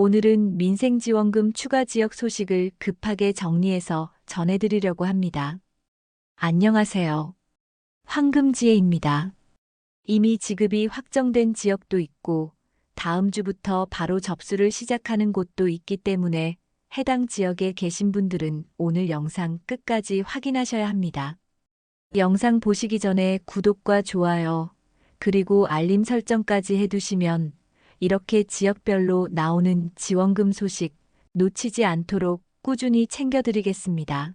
오늘은 민생지원금 추가 지역 소식을 급하게 정리해서 전해드리려고 합니다. 안녕하세요. 황금지혜입니다. 이미 지급이 확정된 지역도 있고 다음 주부터 바로 접수를 시작하는 곳도 있기 때문에 해당 지역에 계신 분들은 오늘 영상 끝까지 확인하셔야 합니다. 영상 보시기 전에 구독과 좋아요, 그리고 알림 설정까지 해두시면 이렇게 지역별로 나오는 지원금 소식 놓치지 않도록 꾸준히 챙겨드리겠습니다.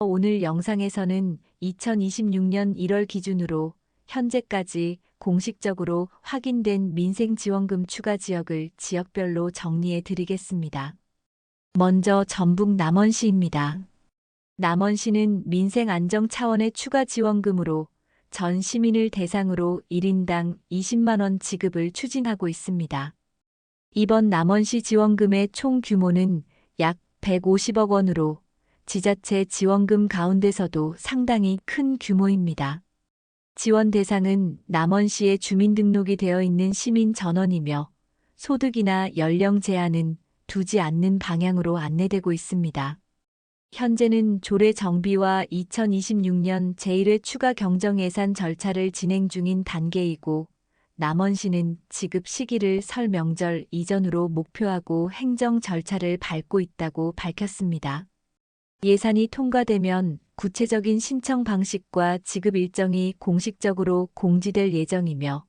오늘 영상에서는 2026년 1월 기준으로 현재까지 공식적으로 확인된 민생지원금 추가 지역을 지역별로 정리해 드리겠습니다. 먼저 전북 남원시입니다. 남원시는 민생 안정 차원의 추가 지원금으로 전 시민을 대상으로 1인당 20만원 지급을 추진하고 있습니다. 이번 남원시 지원금의 총 규모는 약 150억 원으로 지자체 지원금 가운데서도 상당히 큰 규모입니다. 지원 대상은 남원시에 주민등록이 되어 있는 시민 전원이며 소득이나 연령 제한은 두지 않는 방향으로 안내되고 있습니다. 현재는 조례 정비와 2026년 제1회 추가 경정 예산 절차를 진행 중인 단계이고 남원시는 지급 시기를 설 명절 이전으로 목표하고 행정 절차를 밟고 있다고 밝혔습니다. 예산이 통과되면 구체적인 신청 방식과 지급 일정이 공식적으로 공지될 예정이며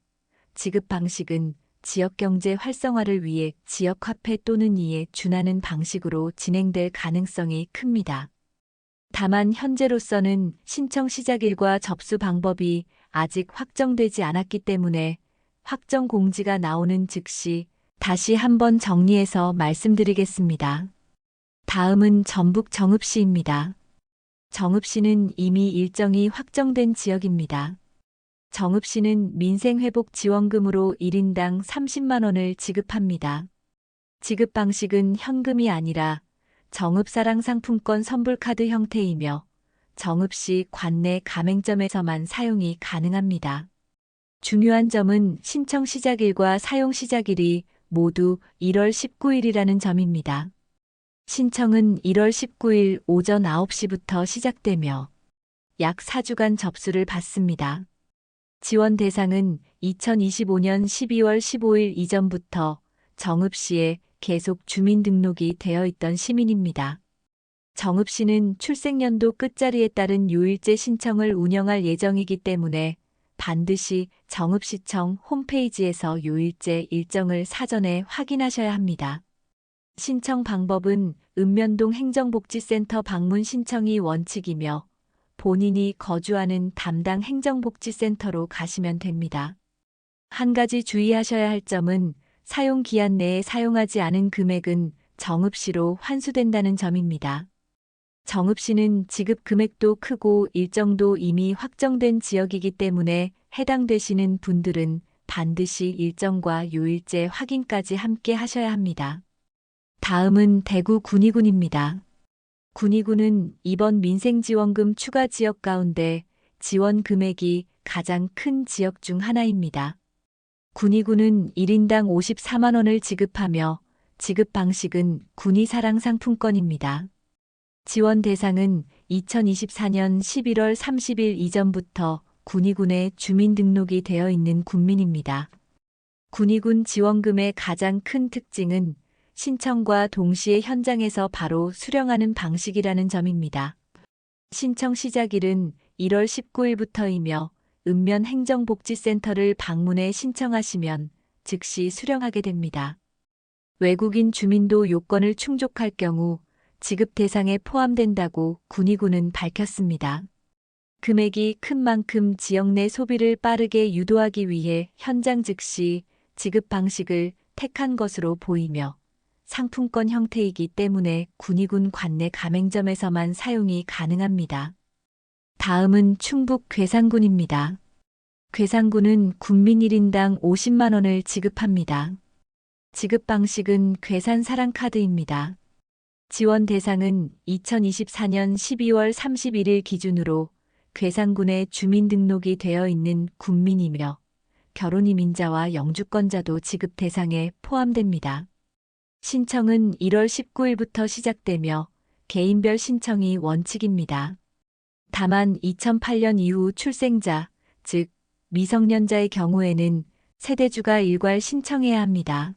지급 방식은 지역 경제 활성화를 위해 지역 화폐 또는 이에 준하는 방식으로 진행될 가능성이 큽니다. 다만 현재로서는 신청 시작일과 접수 방법이 아직 확정되지 않았기 때문에 확정 공지가 나오는 즉시 다시 한번 정리해서 말씀드리겠습니다. 다음은 전북 정읍시입니다. 정읍시는 이미 일정이 확정된 지역입니다. 정읍 시는 민생회복 지원금으로 1인당 30만 원을 지급합니다. 지급 방식은 현금이 아니라 정읍사랑 상품권 선불카드 형태이며 정읍시 관내 가맹점에서만 사용이 가능합니다. 중요한 점은 신청 시작일과 사용 시작일이 모두 1월 19일이라는 점입니다. 신청은 1월 19일 오전 9시부터 시작되며 약 4주간 접수를 받습니다. 지원 대상은 2025년 12월 15일 이전부터 정읍시에 계속 주민등록이 되어 있던 시민입니다. 정읍시는 출생연도 끝자리에 따른 요일제 신청을 운영할 예정이기 때문에 반드시 정읍시청 홈페이지에서 요일제 일정을 사전에 확인하셔야 합니다. 신청 방법은 읍면동 행정복지센터 방문 신청이 원칙이며 본인이 거주하는 담당 행정복지센터로 가시면 됩니다. 한 가지 주의하셔야 할 점은 사용 기한 내에 사용하지 않은 금액은 정읍시로 환수된다는 점입니다. 정읍시는 지급 금액도 크고 일정도 이미 확정된 지역이기 때문에 해당되시는 분들은 반드시 일정과 요일제 확인까지 함께 하셔야 합니다. 다음은 대구 군위군입니다. 군위군은 이번 민생지원금 추가 지역 가운데 지원 금액이 가장 큰 지역 중 하나입니다. 군위군은 1인당 54만 원을 지급하며 지급 방식은 군위사랑 상품권입니다. 지원 대상은 2024년 11월 30일 이전부터 군위군에 주민등록이 되어 있는 군민입니다. 군위군 지원금의 가장 큰 특징은 신청과 동시에 현장에서 바로 수령하는 방식이라는 점입니다. 신청 시작일은 1월 19일부터이며 읍면 행정복지센터를 방문해 신청하시면 즉시 수령하게 됩니다. 외국인 주민도 요건을 충족할 경우 지급 대상에 포함된다고 군의군은 밝혔습니다. 금액이 큰 만큼 지역 내 소비를 빠르게 유도하기 위해 현장 즉시 지급 방식을 택한 것으로 보이며 상품권 형태이기 때문에 군의군 관내 가맹점에서만 사용이 가능합니다. 다음은 충북 괴산군입니다. 괴산군은 군민 1인당 50만 원을 지급합니다. 지급 방식은 괴산 사랑카드입니다. 지원 대상은 2024년 12월 31일 기준으로 괴산군에 주민등록이 되어 있는 군민이며 결혼 이민자와 영주권자도 지급 대상에 포함됩니다. 신청은 1월 19일부터 시작되며 개인별 신청이 원칙입니다. 다만 2008년 이후 출생자, 즉 미성년자의 경우에는 세대주가 일괄 신청해야 합니다.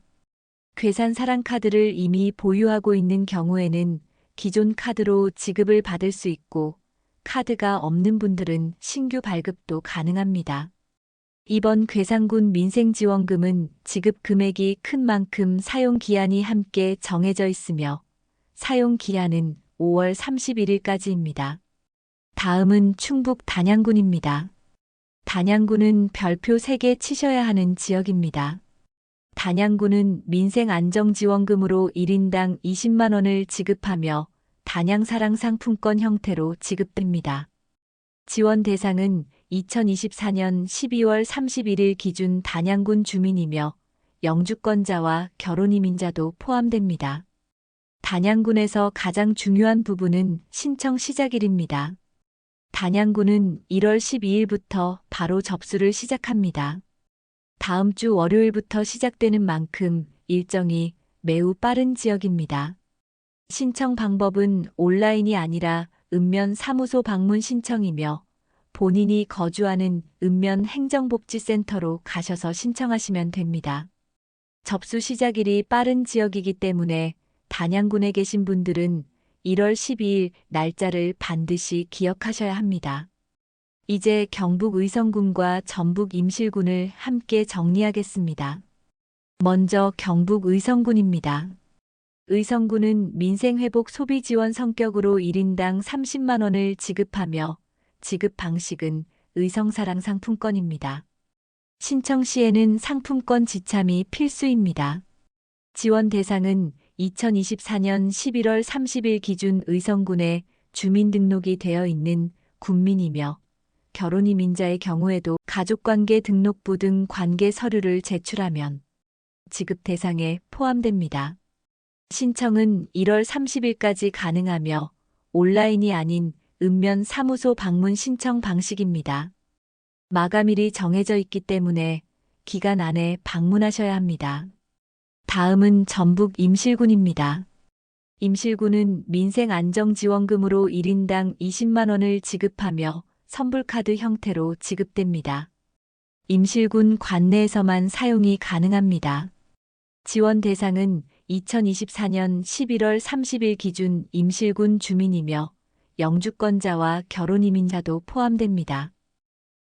괴산 사랑 카드를 이미 보유하고 있는 경우에는 기존 카드로 지급을 받을 수 있고 카드가 없는 분들은 신규 발급도 가능합니다. 이번 괴산군 민생지원금은 지급 금액이 큰 만큼 사용 기한이 함께 정해져 있으며 사용 기한은 5월 31일까지입니다. 다음은 충북 단양군입니다. 단양군은 별표 3개 치셔야 하는 지역입니다. 단양군은 민생안정지원금으로 1인당 20만 원을 지급하며 단양사랑 상품권 형태로 지급됩니다. 지원 대상은 2024년 12월 31일 기준 단양군 주민이며 영주권자와 결혼이민자도 포함됩니다. 단양군에서 가장 중요한 부분은 신청 시작일입니다. 단양군은 1월 12일부터 바로 접수를 시작합니다. 다음 주 월요일부터 시작되는 만큼 일정이 매우 빠른 지역입니다. 신청 방법은 온라인이 아니라 읍면 사무소 방문 신청이며 본인이 거주하는 읍면 행정복지센터로 가셔서 신청하시면 됩니다. 접수 시작일이 빠른 지역이기 때문에 단양군에 계신 분들은 1월 12일 날짜를 반드시 기억하셔야 합니다. 이제 경북 의성군과 전북 임실군을 함께 정리하겠습니다. 먼저 경북 의성군입니다. 의성군은 민생회복 소비지원 성격으로 1인당 30만 원을 지급하며 지급 방식은 의성사랑 상품권입니다. 신청 시에는 상품권 지참이 필수입니다. 지원 대상은 2024년 11월 30일 기준 의성군에 주민등록이 되어 있는 군민이며 결혼 이민자의 경우에도 가족관계 등록부 등 관계 서류를 제출하면 지급 대상에 포함됩니다. 신청은 1월 30일까지 가능하며 온라인이 아닌 읍면 사무소 방문 신청 방식입니다. 마감일이 정해져 있기 때문에 기간 안에 방문하셔야 합니다. 다음은 전북 임실군입니다. 임실군은 민생안정지원금으로 1인당 20만 원을 지급하며 선불카드 형태로 지급됩니다. 임실군 관내에서만 사용이 가능합니다. 지원 대상은 2024년 11월 30일 기준 임실군 주민이며 영주권자와 결혼이민자도 포함됩니다.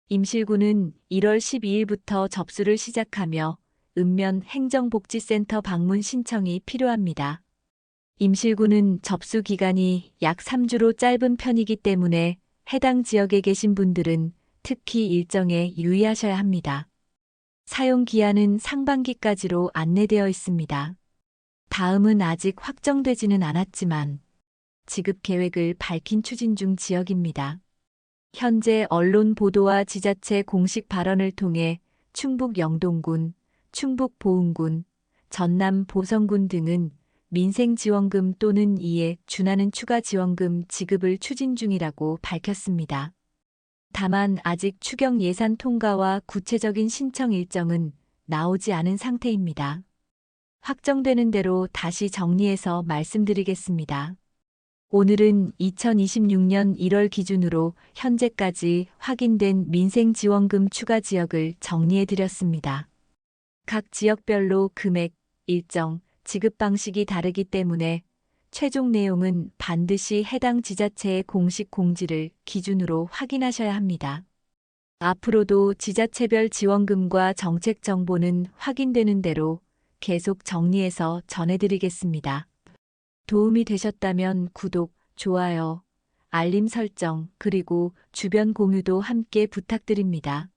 임실군은 1월 12일부터 접수를 시작하며 읍면 행정복지센터 방문 신청이 필요합니다. 임실군은 접수 기간이 약 3주로 짧은 편이기 때문에 해당 지역에 계신 분들은 특히 일정에 유의하셔야 합니다. 사용 기한은 상반기까지로 안내되어 있습니다. 다음은 아직 확정되지는 않았지만 지급 계획을 밝힌 추진 중 지역입니다. 현재 언론 보도와 지자체 공식 발언을 통해 충북 영동군, 충북 보은군, 전남 보성군 등은 민생지원금 또는 이에 준하는 추가 지원금 지급을 추진 중이라고 밝혔습니다. 다만 아직 추경 예산 통과와 구체적인 신청 일정은 나오지 않은 상태입니다. 확정되는 대로 다시 정리해서 말씀드리겠습니다. 오늘은 2026년 1월 기준으로 현재까지 확인된 민생지원금 추가 지역을 정리해 드렸습니다. 각 지역별로 금액, 일정, 지급 방식이 다르기 때문에 최종 내용은 반드시 해당 지자체의 공식 공지를 기준으로 확인하셔야 합니다. 앞으로도 지자체별 지원금과 정책 정보는 확인되는 대로 계속 정리해서 전해드리겠습니다. 도움이 되셨다면 구독, 좋아요, 알림 설정, 그리고 주변 공유도 함께 부탁드립니다.